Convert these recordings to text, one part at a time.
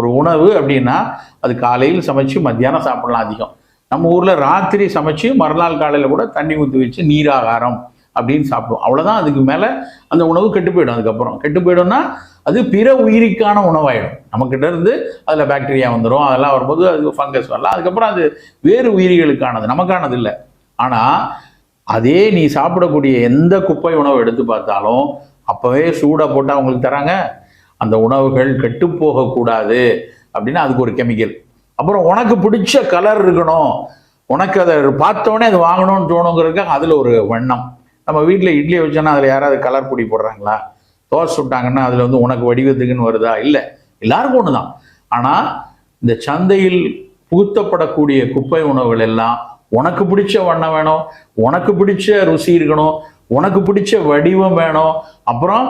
ஒரு உணவு அப்படின்னா அது காலையில் சமைச்சு மத்தியானம் சாப்பிடலாம் அதிகம். நம்ம ஊரில் ராத்திரி சமைச்சு மறுநாள் காலையில் கூட தண்ணி ஊற்றி வச்சு நீராகாரம் அப்படின்னு சாப்பிடுவோம். அவ்வளோதான் அதுக்கு மேலே அந்த உணவு கெட்டு போயிடும். அதுக்கப்புறம் கெட்டு போயிடும்னா அது பிற உயிருக்கான உணவாயிடும். நம்மக்கிட்ட இருந்து அதில் பாக்டீரியா வந்துடும் அதெல்லாம் வரும்போது அது ஃபங்கஸ் வரலாம். அதுக்கப்புறம் அது வேறு உயிரிகளுக்கானது. நமக்கானது இல்லை. ஆனால் அதே நீ சாப்பிடக்கூடிய எந்த குப்பை உணவு எடுத்து பார்த்தாலும் அப்போவே சூடாக போட்டால் அவங்களுக்கு தராங்க. அந்த உணவுகள் கெட்டு போகக்கூடாது அப்படின்னா அதுக்கு ஒரு கெமிக்கல். அப்புறம் உனக்கு பிடிச்ச கலர் இருக்கணும். உனக்கு அதை பார்த்தோன்னே அது வாங்கணும்னு தோணுங்கிறதுக்காக அதில் ஒரு வண்ணம். நம்ம வீட்டில் இட்லி வச்சோன்னா அதில் யாராவது கலர் பொடி போடுறாங்களா? தோசை சுட்டாங்கன்னா அதில் வந்து உனக்கு வடிவத்துக்குன்னு வருதா? இல்லை. எல்லாருக்கும் ஒன்று தான் ஆனால் இந்த சந்தையில் புகுத்தப்படக்கூடிய குப்பை உணவுகள் எல்லாம் உனக்கு பிடிச்ச வண்ணம் வேணும் உனக்கு பிடிச்ச ருசி இருக்கணும் உனக்கு பிடிச்ச வடிவம் வேணும். அப்புறம்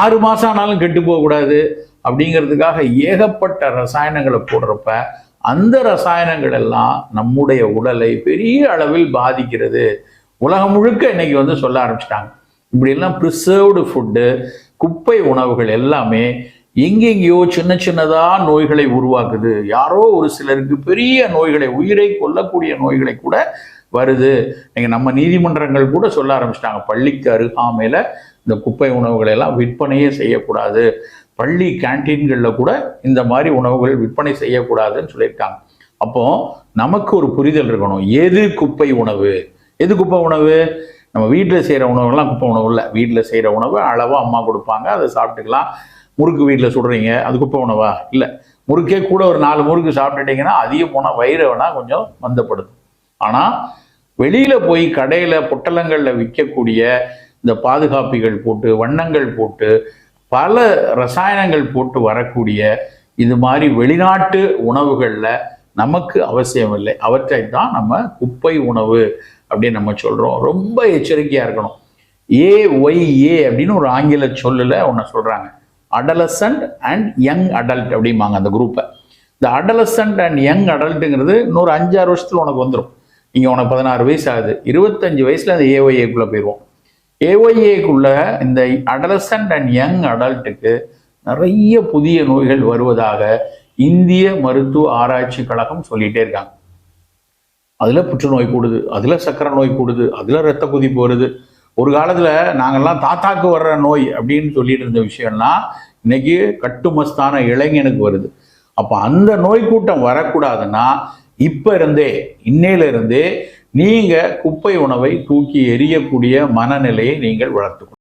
ஆறு மாதம் ஆனாலும் கெட்டு போகக்கூடாது அப்படிங்கிறதுக்காக ஏகப்பட்ட ரசாயனங்களை போடுறப்ப அந்த ரசாயனங்கள் எல்லாம் நம்முடைய உடலை பெரிய அளவில் பாதிக்கிறது. உலகம் முழுக்க இன்னைக்கு வந்து சொல்ல ஆரம்பிச்சிட்டாங்க. இப்படியெல்லாம் ப்ரிசர்வ்டு ஃபுட்டு குப்பை உணவுகள் எல்லாமே எங்கெங்கேயோ சின்ன சின்னதாக நோய்களை உருவாக்குது. யாரோ ஒரு சிலருக்கு பெரிய நோய்களை உயிரை கொல்லக்கூடிய நோய்களை கூட வருது. நீங்கள் நம்ம நீதிமன்றங்கள் கூட சொல்ல ஆரம்பிச்சிட்டாங்க. பள்ளிக்கு அருகாமையில் இந்த குப்பை உணவுகளை எல்லாம் விற்பனையே செய்யக்கூடாது. பள்ளி கேன்டீன்களில் கூட இந்த மாதிரி உணவுகள் விற்பனை செய்யக்கூடாதுன்னு சொல்லியிருக்காங்க. அப்போ நமக்கு ஒரு புரிதல் இருக்கணும். எது குப்பை உணவு? எது குப்பை உணவு? நம்ம வீட்டில் செய்கிற உணவுலாம் குப்பை உணவு இல்லை. வீட்டில் செய்கிற உணவு அளவாக அம்மா கொடுப்பாங்க. அதை சாப்பிட்டுக்கலாம். முறுக்கு வீட்டில் சுடுறீங்க. அது குப்பை உணவா? இல்லை. முறுக்கே கூட ஒரு நாலு முறுக்கு சாப்பிட்டுட்டீங்கன்னா அதிகம் போனால் வயிறு வேணால் கொஞ்சம் மந்தப்படுத்தும். ஆனால் வெளியில் போய் கடையில் பொட்டலங்களில் விற்கக்கூடிய இந்த பாதுகாப்பிகள் போட்டு வண்ணங்கள் போட்டு பல ரசாயனங்கள் போட்டு வரக்கூடிய இது மாதிரி வெளிநாட்டு உணவுகளில் நமக்கு அவசியம் இல்லை அவற்றை தான் நம்ம குப்பை உணவு அப்படின்னு நம்ம சொல்கிறோம் ரொம்ப எச்சரிக்கையாக இருக்கணும். ஏ ஒய் ஏ அப்படின்னு ஒரு ஆங்கில சொல்லில் ஒன்று சொல்கிறாங்க அடலசன்ட் அண்ட் யங் அடல்ட் அப்படிம்பாங்க அந்த குரூப்பை இந்த அடலசன்ட் அண்ட் யங் அடல்ட்டுங்கிறது இன்னொரு அஞ்சாறு வருஷத்தில் உனக்கு வந்துடும் இங்கே உனக்கு பதினாறு வயசு ஆகுது. இருபத்தஞ்சு வயசில் அந்த ஏஒய்ஏக்குள்ளே போயிடுவோம் ஏஒய்ஏக்குள்ள இந்த அடலசன்ட் அண்ட் யங் அடல்ட்டுக்கு நிறைய புதிய நோய்கள் வருவதாக இந்திய மருத்துவ ஆராய்ச்சி கழகம் சொல்லிட்டே இருக்காங்க. அதுல புற்றுநோய் கூடுது அதுல சக்கரை நோய் கூடுது அதுல ரத்த குதிப்பு வருது. ஒரு காலத்துல நாங்கெல்லாம் தாத்தாக்கு வர்ற நோய் அப்படின்னு சொல்லிட்டு இருந்த விஷயம்லாம் இன்னைக்கு கட்டுமஸ்தான இளைஞனுக்கு வருது. அப்ப அந்த நோய் கூட்டம் வரக்கூடாதுன்னா இப்போ இருந்தே இன்னையிலிருந்தே நீங்கள் குப்பை உணவை தூக்கி எறியக்கூடிய மனநிலையை நீங்கள் வளர்த்துக்கணும்